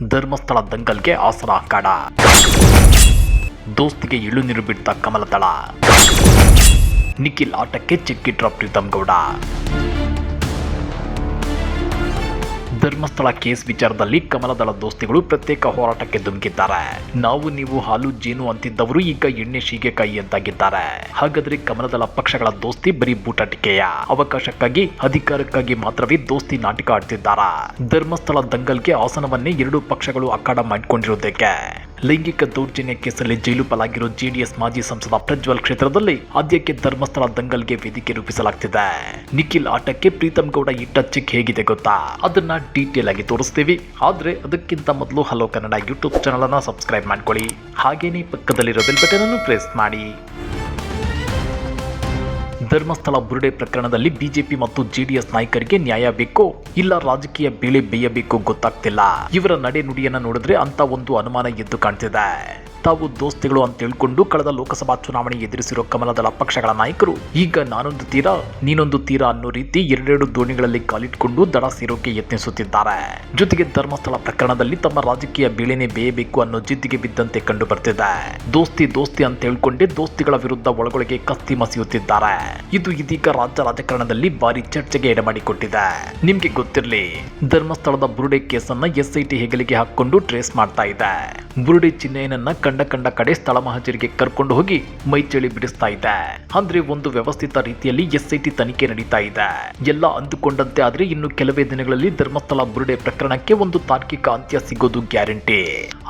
ಧರ್ಮಸ್ಥಳ ದಂಗಲ್ಗೆ ಆಸರ ಅಖಾಡ ದೋಸ್ತಿಗೆ ಇಳುನೀರು ಬಿಡ್ತ ಕಮಲದಳ ನಿಖಿಲ್ ಆಟಕ್ಕೆ ಚಿಕ್ಕಿಟ್ರ ಪ್ರೀತಮ್ ಗೌಡ. ಧರ್ಮಸ್ಥಳ ಕೇಸ್ ವಿಚಾರದಲ್ಲಿ ಕಮಲದಳ ದೋಸ್ತಿಗಳು ಪ್ರತ್ಯೇಕ ಹೋರಾಟಕ್ಕೆ ಧುಮುಕಿದ್ದಾರೆ. ನಾವು ನೀವು ಹಾಲು ಜೇನು ಅಂತಿದ್ದವರು ಈಗ ಎಣ್ಣೆ ಶೀಗೆಕಾಯಿ ಅಂತಾಗಿದ್ದಾರೆ ಹಾಗಾದ್ರೆ ಕಮಲದಳ ಪಕ್ಷಗಳ ದೋಸ್ತಿ ಬರೀ ಬೂಟಾಟಿಕೆಯ? ಅವಕಾಶಕ್ಕಾಗಿ, ಅಧಿಕಾರಕ್ಕಾಗಿ ಮಾತ್ರವೇ ದೋಸ್ತಿ ನಾಟಕ ಆಡ್ತಿದ್ದಾರಾ? ಧರ್ಮಸ್ಥಳ ದಂಗಲ್ಗೆ ಆಸನವನ್ನೇ ಎರಡು ಪಕ್ಷಗಳು ಅಖಾಡ ಮಾಡಿಕೊಂಡಿರುವುದಕ್ಕೆ ಲೈಂಗಿಕ ದೌರ್ಜನ್ಯ ಕೇಸಲ್ಲಿ ಜೈಲು ಪಾಲಾಗಿರೋ ಜೆಡಿಎಸ್ ಮಾಜಿ ಸಂಸದ ಪ್ರಜ್ವಲ್ ಕ್ಷೇತ್ರದಲ್ಲಿ ಆದ್ಯಕ್ಕೆ ಧರ್ಮಸ್ಥಳ ದಂಗಲ್ಗೆ ವೇದಿಕೆ ರೂಪಿಸಲಾಗ್ತಿದೆ. ನಿಖಿಲ್ ಆಟಕ್ಕೆ ಪ್ರೀತಮ್ ಗೌಡ ಇಟ್ಟ ಚಿಕ್ ಹೇಗಿದೆ ಗೊತ್ತಾ? ಅದನ್ನ ಡೀಟೇಲ್ ಆಗಿ ತೋರಿಸ್ತೀವಿ. ಆದ್ರೆ ಅದಕ್ಕಿಂತ ಮೊದಲು ಹಲೋ ಕನ್ನಡ ಯೂಟ್ಯೂಬ್ ಚಾನಲ್ ಅನ್ನ ಸಬ್ಸ್ಕ್ರೈಬ್ ಮಾಡ್ಕೊಳ್ಳಿ. ಹಾಗೇನೇ ಪಕ್ಕದಲ್ಲಿರೋ ಬೆಲ್ ಬಟನ್ ಅನ್ನು ಪ್ರೆಸ್ ಮಾಡಿ. ಧರ್ಮಸ್ಥಳ ಬುರುಡೆ ಪ್ರಕರಣದಲ್ಲಿ ಬಿಜೆಪಿ ಮತ್ತು ಜೆಡಿಎಸ್ ನಾಯಕರಿಗೆ ನ್ಯಾಯ ಬೇಕೋ ಇಲ್ಲ ರಾಜಕೀಯ ಬೇಳೆ ಬೇಯಬೇಕು ಗೊತ್ತಾಗ್ತಿಲ್ಲ. ಇವರ ನಡೆ ನುಡಿಯನ್ನ ನೋಡಿದ್ರೆ ಅಂತ ಒಂದು ಅನುಮಾನ ಎದ್ದು ಕಾಣ್ತಿದೆ. ತಾವು ದೋಸ್ತಿಗಳು ಅಂತ ಹೇಳ್ಕೊಂಡು ಕಳೆದ ಲೋಕಸಭಾ ಚುನಾವಣೆ ಎದುರಿಸಿರೋ ಕಮಲದಳ ಪಕ್ಷಗಳ ನಾಯಕರು. ಈಗ ನಾನೊಂದು ತೀರ, ನೀನೊಂದು ತೀರ ಅನ್ನೋ ರೀತಿ ಎರಡೆರಡು ದೋಣಿಗಳಲ್ಲಿ ಕಾಲಿಟ್ಕೊಂಡು ದಡ ಸೇರೋಕೆ ಯತ್ನಿಸುತ್ತಿದ್ದಾರೆ. ಜೊತೆಗೆ ಧರ್ಮಸ್ಥಳ ಪ್ರಕರಣದಲ್ಲಿ ತಮ್ಮ ರಾಜಕೀಯ ಬೇಳೆನೆ ಬೇಯಬೇಕು ಅನ್ನೋ ಜಿದ್ದಿಗೆ ಬಿದ್ದಂತೆ ಕಂಡು ಬರ್ತಿದೆ ದೋಸ್ತಿ ದೋಸ್ತಿ ಅಂತ ಹೇಳ್ಕೊಂಡೆ ದೋಸ್ತಿಗಳ ವಿರುದ್ಧ ಒಳಗೊಳಗೆ ಕಸ್ತಿ ಮಸಿಯುತ್ತಿದ್ದಾರೆ. ಇದು ಇದೀಗ ರಾಜ್ಯ ರಾಜಕಾರಣದಲ್ಲಿ ಭಾರಿ ಚರ್ಚೆಗೆ ಎಡೆಮಾಡಿಕೊಟ್ಟಿದೆ. ನಿಮ್ಗೆ ಗೊತ್ತಿರಲಿ, ಧರ್ಮಸ್ಥಳದ ಬುರುಡೆ ಕೇಸನ್ನ ಎಸ್ಐಟಿ ಹೆಗಲಿಗೆ ಹಾಕೊಂಡು ಟ್ರೇಸ್ ಮಾಡ್ತಾ ಇದೆ. ಬುರುಡೆ ಚಿನ್ನಯ್ಯನನ್ನ ಕಂಡ ಕಂಡ ಕಡೆ ಸ್ಥಳ ಮಹಜರಿಗೆ ಕರ್ಕೊಂಡು ಹೋಗಿ ಮೈಚಳಿ ಬಿಡಿಸ್ತಾ ಇದೆ. ಅಂದ್ರೆ ಒಂದು ವ್ಯವಸ್ಥಿತ ರೀತಿಯಲ್ಲಿ ಎಸ್ಐಟಿ ತನಿಖೆ ನಡೀತಾ ಇದೆ. ಎಲ್ಲ ಅಂದುಕೊಂಡಂತೆ ಆದ್ರೆ ಇನ್ನು ಕೆಲವೇ ದಿನಗಳಲ್ಲಿ ಧರ್ಮಸ್ಥಳ ಬುರುಡೆ ಪ್ರಕರಣಕ್ಕೆ ಒಂದು ತಾರ್ಕಿಕ ಅಂತ್ಯ ಸಿಗೋದು ಗ್ಯಾರಂಟಿ.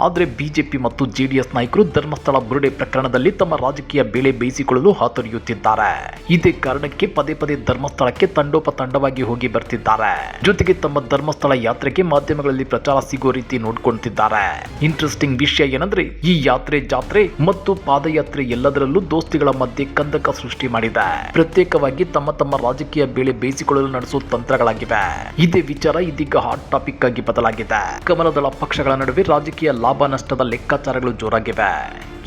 ಆದ್ರೆ ಬಿಜೆಪಿ ಮತ್ತು ಜೆಡಿಎಸ್ ನಾಯಕರು ಧರ್ಮಸ್ಥಳ ಬುರುಡೆ ಪ್ರಕರಣದಲ್ಲಿ ತಮ್ಮ ರಾಜಕೀಯ ಬೇಳೆ ಬೇಯಿಸಿಕೊಳ್ಳಲು ಹಾತೊರೆಯುತ್ತಿದ್ದಾರೆ. ಇದೇ ಕಾರಣಕ್ಕೆ ಪದೇ ಪದೇ ಧರ್ಮಸ್ಥಳಕ್ಕೆ ತಂಡೋಪ ತಂಡವಾಗಿ ಹೋಗಿ ಬರ್ತಿದ್ದಾರೆ. ಜೊತೆಗೆ ತಮ್ಮ ಧರ್ಮಸ್ಥಳ ಯಾತ್ರೆಗೆ ಮಾಧ್ಯಮಗಳಲ್ಲಿ ಪ್ರಚಾರ ಸಿಗೋ ರೀತಿ ನೋಡ್ಕೊಳ್ತಿದ್ದಾರೆ. ಇಂಟ್ರೆಸ್ಟಿಂಗ್ ವಿಷಯ ಏನಂದ್ರೆ ಈ ಯಾತ್ರೆ ಜಾತ್ರೆ ಮತ್ತು ಪಾದಯಾತ್ರೆ ಎಲ್ಲದರಲ್ಲೂ ದೋಸ್ತಿಗಳ ಮಧ್ಯೆ ಕಂದಕ ಸೃಷ್ಟಿ ಮಾಡಿದೆ. ಪ್ರತ್ಯೇಕವಾಗಿ ತಮ್ಮ ತಮ್ಮ ರಾಜಕೀಯ ಬೇಳೆ ಬೇಯಿಸಿಕೊಳ್ಳಲು ನಡೆಸುವ ತಂತ್ರಗಳಾಗಿವೆ. ಇದೇ ವಿಚಾರ ಇದೀಗ ಹಾಟ್ ಟಾಪಿಕ್ ಆಗಿ ಬದಲಾಗಿದೆ. ಕಮಲದಳ ಪಕ್ಷಗಳ ನಡುವೆ ರಾಜಕೀಯ ಲಾಭ ನಷ್ಟದ ಲೆಕ್ಕಾಚಾರಗಳು ಜೋರಾಗಿವೆ.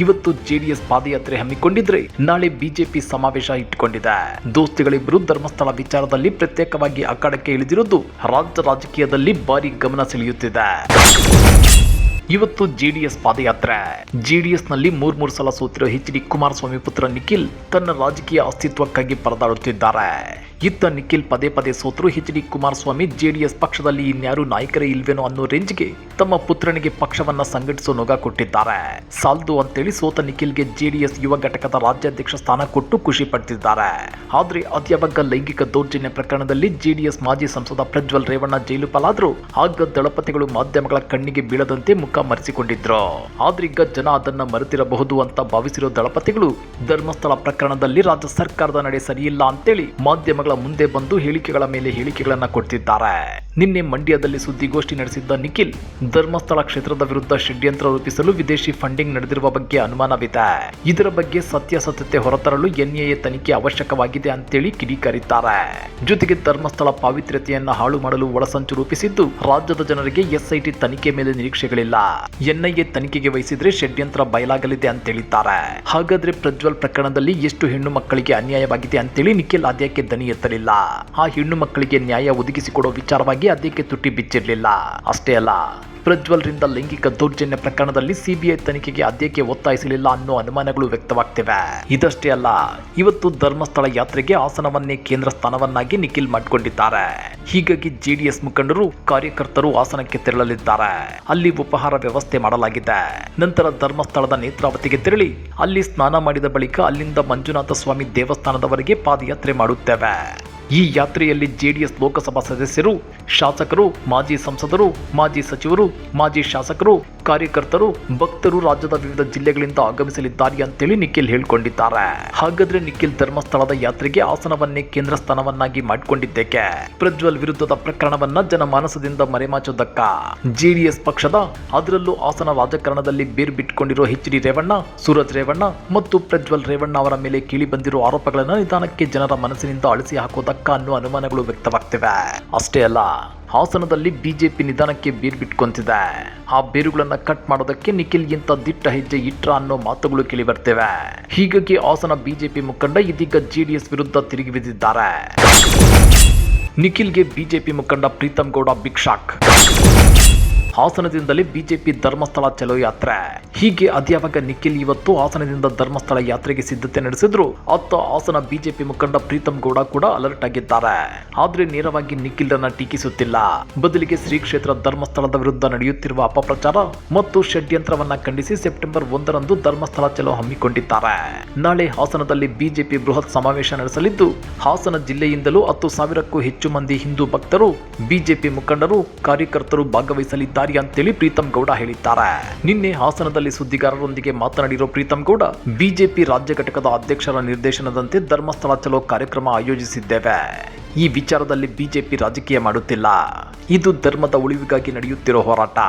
ಇವತ್ತು ಜೆಡಿಎಸ್ ಪಾದಯಾತ್ರೆ ಹಮ್ಮಿಕೊಂಡಿದ್ರೆ ನಾಳೆ ಬಿಜೆಪಿ ಸಮಾವೇಶ ಇಟ್ಟುಕೊಂಡಿದೆ ದೋಸ್ತಿಗಳಿಬ್ಬರು ಧರ್ಮಸ್ಥಳ ವಿಚಾರದಲ್ಲಿ ಪ್ರತ್ಯೇಕವಾಗಿ ಅಖಾಡಕ್ಕೆ ಇಳಿದಿರುವುದು ರಾಜ್ಯ ರಾಜಕೀಯದಲ್ಲಿ ಭಾರಿ ಗಮನ ಸೆಳೆಯುತ್ತಿದೆ. ಇವತ್ತು ಜೆಡಿಎಸ್ ಪಾದಯಾತ್ರೆ. ಜೆಡಿಎಸ್ನಲ್ಲಿ ಮೂರ್ ಮೂರು ಸಲ ಸೋತಿರೋ ಎಚ್ ಡಿ ಕುಮಾರಸ್ವಾಮಿ ಪುತ್ರ ನಿಖಿಲ್ ತನ್ನ ರಾಜಕೀಯ ಅಸ್ತಿತ್ವಕ್ಕಾಗಿ ಪರದಾಡುತ್ತಿದ್ದಾರೆ. ಇತ್ತ ನಿಖಿಲ್ ಪದೇ ಪದೇ ಸೋತರು. ಎಚ್ ಡಿ ಕುಮಾರಸ್ವಾಮಿ ಜೆಡಿಎಸ್ ಪಕ್ಷದಲ್ಲಿ ಇನ್ಯಾರು ನಾಯಕರೇ ಇಲ್ವೇನೋ ಅನ್ನೋ ರೇಂಜ್ಗೆ ತಮ್ಮ ಪುತ್ರನಿಗೆ ಪಕ್ಷವನ್ನ ಸಂಘಟಿಸೋ ನೊಗ ಕೊಟ್ಟಿದ್ದಾರೆ. ಸಾಲ್ದು ಅಂತೇಳಿ ಸೋತ ನಿಖಿಲ್ಗೆ ಜೆಡಿಎಸ್ ಯುವ ಘಟಕದ ರಾಜ್ಯಾಧ್ಯಕ್ಷ ಸ್ಥಾನ ಕೊಟ್ಟು ಖುಷಿ ಪಡ್ತಿದ್ದಾರೆ. ಆದ್ರೆ ಅದ್ಯಾವಾಗ ಲೈಂಗಿಕ ದೌರ್ಜನ್ಯ ಪ್ರಕರಣದಲ್ಲಿ ಜೆಡಿಎಸ್ ಮಾಜಿ ಸಂಸದ ಪ್ರಜ್ವಲ್ ರೇವಣ್ಣ ಜೈಲು ಪಾಲಾದ್ರು ಆಗ ದಳಪತಿಗಳು ಮಾಧ್ಯಮಗಳ ಕಣ್ಣಿಗೆ ಬೀಳದಂತೆ ಮುಖ ಮರೆಸಿಕೊಂಡಿದ್ರು. ಆದ್ರೀಗ ಜನ ಅದನ್ನ ಮರೆತಿರಬಹುದು ಅಂತ ಭಾವಿಸಿರೋ ದಳಪತಿಗಳು ಧರ್ಮಸ್ಥಳ ಪ್ರಕರಣದಲ್ಲಿ ರಾಜ್ಯ ಸರ್ಕಾರದ ನಡೆ ಸರಿಯಿಲ್ಲ ಅಂತೇಳಿ ಮಾಧ್ಯಮಗಳ ಮುಂದೆ ಬಂದು ಹೇಳಿಕೆಗಳ ಮೇಲೆ ಹೇಳಿಕೆಗಳನ್ನು ಕೊಡ್ತಿದ್ದಾರೆ. ನಿನ್ನೆ ಮಂಡ್ಯದಲ್ಲಿ ಸುದ್ದಿಗೋಷ್ಠಿ ನಡೆಸಿದ್ದ ನಿಖಿಲ್, ಧರ್ಮಸ್ಥಳ ಕ್ಷೇತ್ರದ ವಿರುದ್ಧ ಷಡ್ಯಂತ್ರ ರೂಪಿಸಲು ವಿದೇಶಿ ಫಂಡಿಂಗ್ ನಡೆದಿರುವ ಬಗ್ಗೆ ಅನುಮಾನವಿದೆ. ಇದರ ಬಗ್ಗೆ ಸತ್ಯಾಸತ್ಯತೆ ಹೊರತರಲು ಎನ್ಎಎ ತನಿಖೆ ಅವಶ್ಯಕವಾಗಿದೆ ಅಂತೇಳಿ ಕಿಡಿಕಾರಿದ್ದಾರೆ. ಜೊತೆಗೆ ಧರ್ಮಸ್ಥಳ ಪಾವಿತ್ರ್ಯತೆಯನ್ನ ಹಾಳು ಮಾಡಲು ಒಳಸಂಚು ರೂಪಿಸಿದ್ದು, ರಾಜ್ಯದ ಜನರಿಗೆ ಎಸ್ಐಟಿ ತನಿಖೆ ಮೇಲೆ ನಿರೀಕ್ಷೆಗಳಿಲ್ಲ. ಎನ್ಐಎ ತನಿಖೆಗೆ ವಹಿಸಿದ್ರೆ ಷಡ್ಯಂತ್ರ ಬಯಲಾಗಲಿದೆ ಅಂತ ಹೇಳಿದ್ದಾರೆ. ಹಾಗಾದ್ರೆ ಪ್ರಜ್ವಲ್ ಪ್ರಕರಣದಲ್ಲಿ ಎಷ್ಟು ಹೆಣ್ಣು ಮಕ್ಕಳಿಗೆ ಅನ್ಯಾಯವಾಗಿದೆ ಅಂತೇಳಿ ನಿಖಿಲ್ ಆದ್ಯಕ್ಕೆ ದನಿ ಎತ್ತಲಿಲ್ಲ ಆ ಹೆಣ್ಣು ಮಕ್ಕಳಿಗೆ ನ್ಯಾಯ ಒದಗಿಸಿಕೊಡೋ ವಿಚಾರವಾಗಿ ಅದಕ್ಕೆ ತುಟ್ಟಿ ಬಿಚ್ಚಿರಲಿಲ್ಲ. ಅಷ್ಟೇ ಅಲ್ಲ. ಪ್ರಜ್ವಲ್ರಿಂದ ಲೈಂಗಿಕ ದೌರ್ಜನ್ಯ ಪ್ರಕರಣದಲ್ಲಿ ಸಿಬಿಐ ತನಿಖೆಗೆ ಅದ್ಯಕ್ಕೆ ಒತ್ತಾಯಿಸಲಿಲ್ಲ ಅನ್ನೋ ಅನುಮಾನಗಳು ವ್ಯಕ್ತವಾಗ್ತಿವೆ. ಇದಷ್ಟೇ ಅಲ್ಲ, ಇವತ್ತು ಧರ್ಮಸ್ಥಳ ಯಾತ್ರೆಗೆ ಆಸನವನ್ನೇ ಕೇಂದ್ರ ಸ್ಥಾನವನ್ನಾಗಿ ನಿಖಿಲ್ ಮಾಡಿಕೊಂಡಿದ್ದಾರೆ. ಹೀಗಾಗಿ ಜೆಡಿಎಸ್ ಮುಖಂಡರು, ಕಾರ್ಯಕರ್ತರು ಆಸನಕ್ಕೆ ತೆರಳಲಿದ್ದಾರೆ. ಅಲ್ಲಿ ಉಪಹಾರ ವ್ಯವಸ್ಥೆ ಮಾಡಲಾಗಿದೆ. ನಂತರ ಧರ್ಮಸ್ಥಳದ ನೇತ್ರಾವತಿಗೆ ತೆರಳಿ, ಅಲ್ಲಿ ಸ್ನಾನ ಮಾಡಿದ ಬಳಿಕ ಅಲ್ಲಿಂದ ಮಂಜುನಾಥ ಸ್ವಾಮಿ ದೇವಸ್ಥಾನದವರೆಗೆ ಪಾದಯಾತ್ರೆ ಮಾಡುತ್ತೇವೆ. ಈ ಯಾತ್ರೆಯಲ್ಲಿ ಜೆಡಿಎಸ್ ಲೋಕಸಭಾ ಸದಸ್ಯರು ಶಾಸಕರು ಮಾಜಿ ಸಂಸದರು ಮಾಜಿ ಸಚಿವರು ಮಾಜಿ ಶಾಸಕರು ಕಾರ್ಯಕರ್ತರು ಭಕ್ತರು ರಾಜ್ಯದ ವಿವಿಧ ಜಿಲ್ಲೆಗಳಿಂದ ಆಗಮಿಸಲಿದ್ದಾರೆ ಅಂತೇಳಿ ನಿಖಿಲ್ ಹೇಳ್ಕೊಂಡಿದ್ದಾರೆ. ಹಾಗಾದ್ರೆ ನಿಖಿಲ್ ಧರ್ಮಸ್ಥಳದ ಯಾತ್ರೆಗೆ ಆಸನವನ್ನೇ ಕೇಂದ್ರ ಸ್ಥಾನವನ್ನಾಗಿ ಮಾಡಿಕೊಂಡಿದ್ದೇಕೆ ಪ್ರಜ್ವಲ್ ವಿರುದ್ಧದ ಪ್ರಕರಣವನ್ನ ಜನಮಾನಸದಿಂದ ಮರೆಮಾಚೋದಕ್ಕ? ಜೆಡಿಎಸ್ ಪಕ್ಷದ ಅದರಲ್ಲೂ ಹಾಸನ ರಾಜಕಾರಣದಲ್ಲಿ ಬೇರು ಬಿಟ್ಕೊಂಡಿರೋ ಎಚ್ ಡಿ ರೇವಣ್ಣ, ಸೂರಜ್ ರೇವಣ್ಣ ಮತ್ತು ಪ್ರಜ್ವಲ್ ರೇವಣ್ಣ ಅವರ ಮೇಲೆ ಕೇಳಿ ಬಂದಿರೋ ಆರೋಪಗಳನ್ನು ನಿಧಾನಕ್ಕೆ ಜನರ ಮನಸ್ಸಿನಿಂದ ಅಳಿಸಿ ಹಾಕೋದಕ್ಕ ಅನ್ನೋ ಅನುಮಾನಗಳು ವ್ಯಕ್ತವಾಗ್ತಿವೆ. ಅಷ್ಟೇ ಅಲ್ಲ ಹಾಸನದಲ್ಲಿ ಬಿಜೆಪಿ ನಿಧಾನಕ್ಕೆ ಬೀರ್ ಬಿಟ್ಕೊಂತಿದೆ. ಆ ಬೇರುಗಳನ್ನ ಕಟ್ ಮಾಡೋದಕ್ಕೆ ನಿಖಿಲ್ ಗಿಂತ ದಿಟ್ಟ ಹೆಜ್ಜೆ ಇಟ್ರ ಅನ್ನೋ ಮಾತುಗಳು ಕೇಳಿ ಬರ್ತಿವೆ ಹೀಗಾಗಿ ಹಾಸನ ಬಿಜೆಪಿ ಮುಖಂಡ ಇದೀಗ ಜೆಡಿಎಸ್ ವಿರುದ್ಧ ತಿರುಗಿ ಬಿದ್ದಿದ್ದಾರೆ. ನಿಖಿಲ್ಗೆ ಬಿಜೆಪಿ ಮುಖಂಡ ಪ್ರೀತಮ್ ಗೌಡ ಬಿಗ್ ಶಾಕ್ ಹಾಸನದಿಂದಲೇ ಬಿಜೆಪಿ ಧರ್ಮಸ್ಥಳ ಚಲೋ ಯಾತ್ರೆ. ಹೀಗೆ ಅಧ್ಯಾಪಕ ನಿಖಿಲ್ ಇವತ್ತು ಹಾಸನದಿಂದ ಧರ್ಮಸ್ಥಳ ಯಾತ್ರೆಗೆ ಸಿದ್ಧತೆ ನಡೆಸಿದ್ರು. ಅತ್ತ ಹಾಸನ ಬಿಜೆಪಿ ಮುಖಂಡ ಪ್ರೀತಂ ಗೌಡ ಕೂಡ ಅಲರ್ಟ್ ಆಗಿದ್ದಾರೆ. ಆದ್ರೆ ನೇರವಾಗಿ ನಿಖಿಲ್ರನ್ನ ಟೀಕಿಸುತ್ತಿಲ್ಲ. ಬದಲಿಗೆ ಶ್ರೀ ಕ್ಷೇತ್ರ ಧರ್ಮಸ್ಥಳದ ವಿರುದ್ಧ ನಡೆಯುತ್ತಿರುವ ಅಪಪ್ರಚಾರ ಮತ್ತು ಷಡ್ಯಂತ್ರವನ್ನ ಖಂಡಿಸಿ ಸೆಪ್ಟೆಂಬರ್ ಒಂದರಂದು ಧರ್ಮಸ್ಥಳ ಚಲೋ ಹಮ್ಮಿಕೊಂಡಿದ್ದಾರೆ. ನಾಳೆ ಹಾಸನದಲ್ಲಿ ಬಿಜೆಪಿ ಬೃಹತ್ ಸಮಾವೇಶ ನಡೆಸಲಿದ್ದು, ಹಾಸನ ಜಿಲ್ಲೆಯಿಂದಲೂ ಹತ್ತು ಸಾವಿರಕ್ಕೂ ಹೆಚ್ಚು ಮಂದಿ ಹಿಂದೂ ಭಕ್ತರು ಬಿಜೆಪಿ ಮುಖಂಡರು, ಕಾರ್ಯಕರ್ತರು ಭಾಗವಹಿಸಲಿದ್ದಾರೆ. ಅಂತೇಳಿ ಪ್ರೀತಂ ಗೌಡ ಹೇಳಿದ್ದಾರೆ. ನಿನ್ನೆ ಹಾಸನದಲ್ಲಿ ಸುದ್ದಿಗಾರರೊಂದಿಗೆ ಮಾತನಾಡಿರೋ ಪ್ರೀತಂ ಗೌಡ, ಬಿಜೆಪಿ ರಾಜ್ಯ ಘಟಕದ ಅಧ್ಯಕ್ಷರ ನಿರ್ದೇಶನದಂತೆ ಧರ್ಮಸ್ಥಳ ಚಲೋ ಕಾರ್ಯಕ್ರಮ ಆಯೋಜಿಸಿದ್ದೇವೆ. ಈ ವಿಚಾರದಲ್ಲಿ ಬಿಜೆಪಿ ರಾಜಕೀಯ ಮಾಡುತ್ತಿಲ್ಲ. ಇದು ಧರ್ಮದ ಉಳಿವಿಗಾಗಿ ನಡೆಯುತ್ತಿರುವ ಹೋರಾಟ.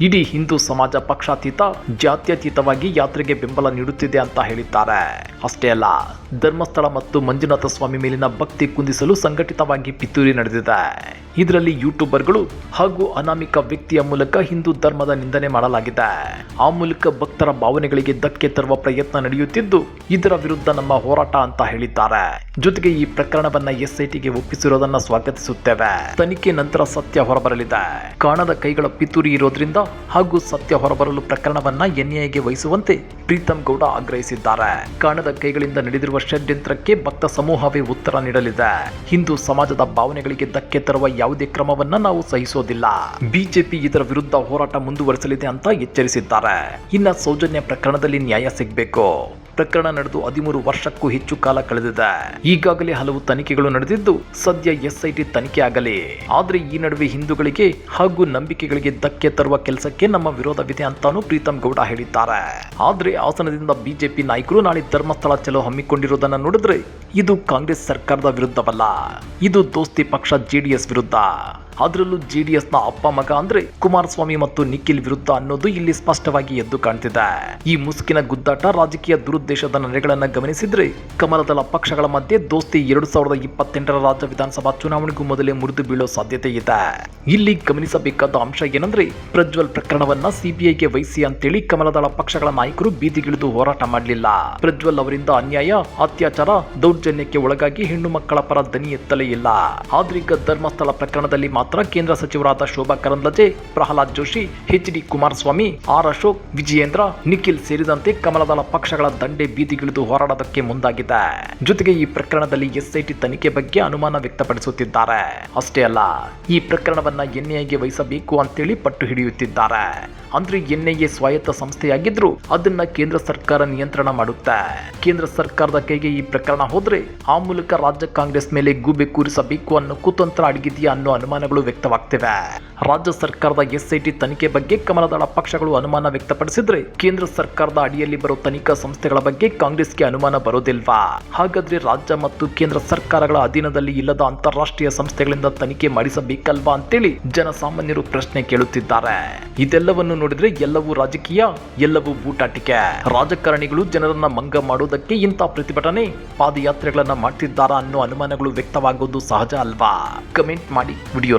ಇಡೀ ಹಿಂದೂ ಸಮಾಜ ಪಕ್ಷಾತೀತ, ಜಾತ್ಯತೀತವಾಗಿ ಯಾತ್ರೆಗೆ ಬೆಂಬಲ ನೀಡುತ್ತಿದೆ ಅಂತ ಹೇಳಿದ್ದಾರೆ. ಅಷ್ಟೇ ಅಲ್ಲ, ಧರ್ಮಸ್ಥಳ ಮತ್ತು ಮಂಜುನಾಥ ಸ್ವಾಮಿ ಮೇಲಿನ ಭಕ್ತಿ ಕುಂದಿಸಲು ಸಂಘಟಿತವಾಗಿ ಪಿತೂರಿ ನಡೆದಿದೆ. ಇದರಲ್ಲಿ ಯೂಟ್ಯೂಬರ್ಗಳು ಹಾಗೂ ಅನಾಮಿಕ ವ್ಯಕ್ತಿಯ ಮೂಲಕ ಹಿಂದೂ ಧರ್ಮದ ನಿಂದನೆ ಮಾಡಲಾಗಿದೆ. ಆ ಮೂಲಕ ಭಕ್ತರ ಭಾವನೆಗಳಿಗೆ ಧಕ್ಕೆ ತರುವ ಪ್ರಯತ್ನ ನಡೆಯುತ್ತಿದ್ದು, ಇದರ ವಿರುದ್ಧ ನಮ್ಮ ಹೋರಾಟ ಅಂತ ಹೇಳಿದ್ದಾರೆ. ಜೊತೆಗೆ ಈ ಪ್ರಕರಣವನ್ನ ಎಸ್ಐಟಿಗೆ ಒಪ್ಪಿಸಿರೋದನ್ನ ಸ್ವಾಗತಿಸುತ್ತೇವೆ. ತನಿಖೆ ನಂತರ ಸತ್ಯ ಹೊರಬರಲಿದೆ. ಕಾಣದ ಕೈಗಳ ಪಿತೂರಿ ಇರೋದ್ರಿಂದ ಹಾಗೂ ಸತ್ಯ ಹೊರಬರಲು ಪ್ರಕರಣವನ್ನ ಎನ್ಐಎಗೆ ವಹಿಸುವಂತೆ ಪ್ರೀತಂ ಗೌಡ ಆಗ್ರಹಿಸಿದ್ದಾರೆ. ಕಾಣದ ಕೈಗಳಿಂದ ನಡೆದಿರುವ ಷಡ್ಯಂತ್ರಕ್ಕೆ ಭಕ್ತ ಸಮೂಹವೇ ಉತ್ತರ ನೀಡಲಿದೆ. ಹಿಂದೂ ಸಮಾಜದ ಭಾವನೆಗಳಿಗೆ ಧಕ್ಕೆ ತರುವ ಯಾವುದೇ ಕ್ರಮವನ್ನ ನಾವು ಸಹಿಸೋದಿಲ್ಲ. ಬಿಜೆಪಿ ಇದರ ವಿರುದ್ಧ ಹೋರಾಟ ಮುಂದುವರಿಸಲಿದೆ ಅಂತ ಎಚ್ಚರಿಸಿದ್ದಾರೆ. ಇನ್ನ ಸೌಜನ್ಯ ಪ್ರಕರಣದಲ್ಲಿ ನ್ಯಾಯ ಸಿಗಬೇಕು. ಪ್ರಕರಣ ನಡೆದು ಹದಿಮೂರು ವರ್ಷಕ್ಕೂ ಹೆಚ್ಚು ಕಾಲ ಕಳೆದಿದೆ. ಈಗಾಗಲೇ ಹಲವು ತನಿಖೆಗಳು ನಡೆದಿದ್ದು ಸದ್ಯ ಎಸ್ಐಟಿ ತನಿಖೆ ಆಗಲಿ. ಆದ್ರೆ ಈ ನಡುವೆ ಹಿಂದೂಗಳಿಗೆ ಹಾಗೂ ನಂಬಿಕೆಗಳಿಗೆ ಧಕ್ಕೆ ತರುವ ಕೆಲಸಕ್ಕೆ ನಮ್ಮ ವಿರೋಧವಿದೆ ಅಂತಾನು ಪ್ರೀತಮ್ ಗೌಡ ಹೇಳಿದ್ದಾರೆ. ಆದ್ರೆ ಹಾಸನದಿಂದ ಬಿಜೆಪಿ ನಾಯಕರು ನಾಳೆ ಧರ್ಮಸ್ಥಳ ಚಲೋ ಹಮ್ಮಿಕೊಂಡಿರುವುದನ್ನು ನೋಡಿದ್ರೆ ಇದು ಕಾಂಗ್ರೆಸ್ ಸರ್ಕಾರದ ವಿರುದ್ಧವಲ್ಲ. ಇದು ದೋಸ್ತಿ ಪಕ್ಷ ಜೆಡಿಎಸ್ ವಿರುದ್ಧ. ಅದರಲ್ಲೂ ನ ಅಪ್ಪ ಮಗ ಅಂದ್ರೆ ಕುಮಾರಸ್ವಾಮಿ ಮತ್ತು ನಿಖಿಲ್ ವಿರುದ್ಧ ಅನ್ನೋದು ಇಲ್ಲಿ ಸ್ಪಷ್ಟವಾಗಿ ಎದ್ದು ಕಾಣ್ತಿದೆ. ಈ ಮುಸುಕಿನ ಗುದ್ದಾಟ ರಾಜಕೀಯ ದುರುದ್ದೇಶದ ನಡೆಗಳನ್ನ ಗಮನಿಸಿದ್ರೆ ಕಮಲದಳ ಪಕ್ಷಗಳ ಮಧ್ಯೆ ದೋಸ್ತಿ ಎರಡು ಸಾವಿರದ ಇಪ್ಪತ್ತೆಂಟರ ರಾಜ್ಯ ವಿಧಾನಸಭಾ ಚುನಾವಣೆಗೂ ಮೊದಲೇ ಮುರಿದು ಬೀಳೋ ಸಾಧ್ಯತೆ ಇದೆ. ಇಲ್ಲಿ ಗಮನಿಸಬೇಕಾದ ಅಂಶ ಏನಂದ್ರೆ ಪ್ರಜ್ವಲ್ ಪ್ರಕರಣವನ್ನ ಸಿಬಿಐಗೆ ವಹಿಸಿ ಅಂತೇಳಿ ಕಮಲದಳ ಪಕ್ಷಗಳ ನಾಯಕರು ಬೀದಿಗಿಳಿದು ಹೋರಾಟ ಮಾಡಲಿಲ್ಲ. ಪ್ರಜ್ವಲ್ ಅವರಿಂದ ಅನ್ಯಾಯ, ಅತ್ಯಾಚಾರ, ದೌರ್ಜನ್ಯಕ್ಕೆ ಒಳಗಾಗಿ ಹೆಣ್ಣು ಮಕ್ಕಳ ಪರ ದನಿ ಎತ್ತಲೇ ಇಲ್ಲ. ಆದ್ರೀಗ ಧರ್ಮಸ್ಥಳ ಪ್ರಕರಣದಲ್ಲಿ ಮಾತ್ರ ಕೇಂದ್ರ ಸಚಿವರಾದ Shobha Karandlaje, Pralhad Joshi H D Kumaraswamy, R Ashok, Vijayendra, Nikhil ಸೇರಿದಂತೆ ಕಮಲದಳ ಪಕ್ಷಗಳ ದಂಡೆ ಬೀದಿಗಿಳಿದು ಹೋರಾಡೋದಕ್ಕೆ ಮುಂದಾಗಿದೆ. ಜೊತೆಗೆ ಈ ಪ್ರಕರಣದಲ್ಲಿ ಎಸ್ಐಟಿ ತನಿಖೆ ಬಗ್ಗೆ ಅನುಮಾನ ವ್ಯಕ್ತಪಡಿಸುತ್ತಿದ್ದಾರೆ. ಅಷ್ಟೇ ಅಲ್ಲ, ಈ ಪ್ರಕರಣವನ್ನ ಎನ್ಐಎಗೆ ವಹಿಸಬೇಕು ಅಂತೇಳಿ ಪಟ್ಟು ಹಿಡಿಯುತ್ತಿದ್ದಾರೆ. ಅಂದ್ರೆ ಎನ್ಐಎ ಸ್ವಾಯತ್ತ ಸಂಸ್ಥೆಯಾಗಿದ್ರು ಅದನ್ನ ಕೇಂದ್ರ ಸರ್ಕಾರ ನಿಯಂತ್ರಣ ಮಾಡುತ್ತೆ. ಕೇಂದ್ರ ಸರ್ಕಾರದ ಕೈಗೆ ಈ ಪ್ರಕರಣ ಹೋದ್ರೆ ಆ ಮೂಲಕ ರಾಜ್ಯ ಕಾಂಗ್ರೆಸ್ ಮೇಲೆ ಗೂಬೆ ಕೂರಿಸಬೇಕು ಅನ್ನೋ ಕುತಂತ್ರ ಅಡಗಿದೆಯಾ ಅನ್ನೋ ಅನುಮಾನಗಳು ವ್ಯಕ್ತವಾಗ್ತಿವೆ. ರಾಜ್ಯ ಸರ್ಕಾರದ ಎಸ್ಐಟಿ ತನಿಖೆ ಬಗ್ಗೆ ಕಮಲದಳ ಪಕ್ಷಗಳು ಅನುಮಾನ ವ್ಯಕ್ತಪಡಿಸಿದ್ರೆ ಕೇಂದ್ರ ಸರ್ಕಾರದ ಅಡಿಯಲ್ಲಿ ಬರೋ ತನಿಖಾ ಸಂಸ್ಥೆಗಳ ಬಗ್ಗೆ ಕಾಂಗ್ರೆಸ್ಗೆ ಅನುಮಾನ ಬರೋದಿಲ್ವಾ? ಹಾಗಾದ್ರೆ ರಾಜ್ಯ ಮತ್ತು ಕೇಂದ್ರ ಸರ್ಕಾರಗಳ ಅಧೀನದಲ್ಲಿ ಇಲ್ಲದ ಅಂತಾರಾಷ್ಟ್ರೀಯ ಸಂಸ್ಥೆಗಳಿಂದ ತನಿಖೆ ಮಾಡಿಸಬೇಕಲ್ವಾ ಅಂತೇಳಿ ಜನಸಾಮಾನ್ಯರು ಪ್ರಶ್ನೆ ಕೇಳುತ್ತಿದ್ದಾರೆ. ಇದೆಲ್ಲವನ್ನು ನೋಡಿದ್ರೆ ಎಲ್ಲವೂ ರಾಜಕೀಯ, ಎಲ್ಲವೂ ಬೂಟಾಟಿಕೆ. ರಾಜಕಾರಣಿಗಳು ಜನರನ್ನ ಮಂಗ ಮಾಡೋದಕ್ಕೆ ಇಂಥ ಪ್ರತಿಭಟನೆ, ಪಾದಯಾತ್ರೆಗಳನ್ನ ಮಾಡ್ತಿದ್ದಾರಾ ಅನ್ನೋ ಅನುಮಾನಗಳು ವ್ಯಕ್ತವಾಗೋದು ಸಹಜ ಅಲ್ವಾ? ಕಮೆಂಟ್ ಮಾಡಿ, ವಿಡಿಯೋ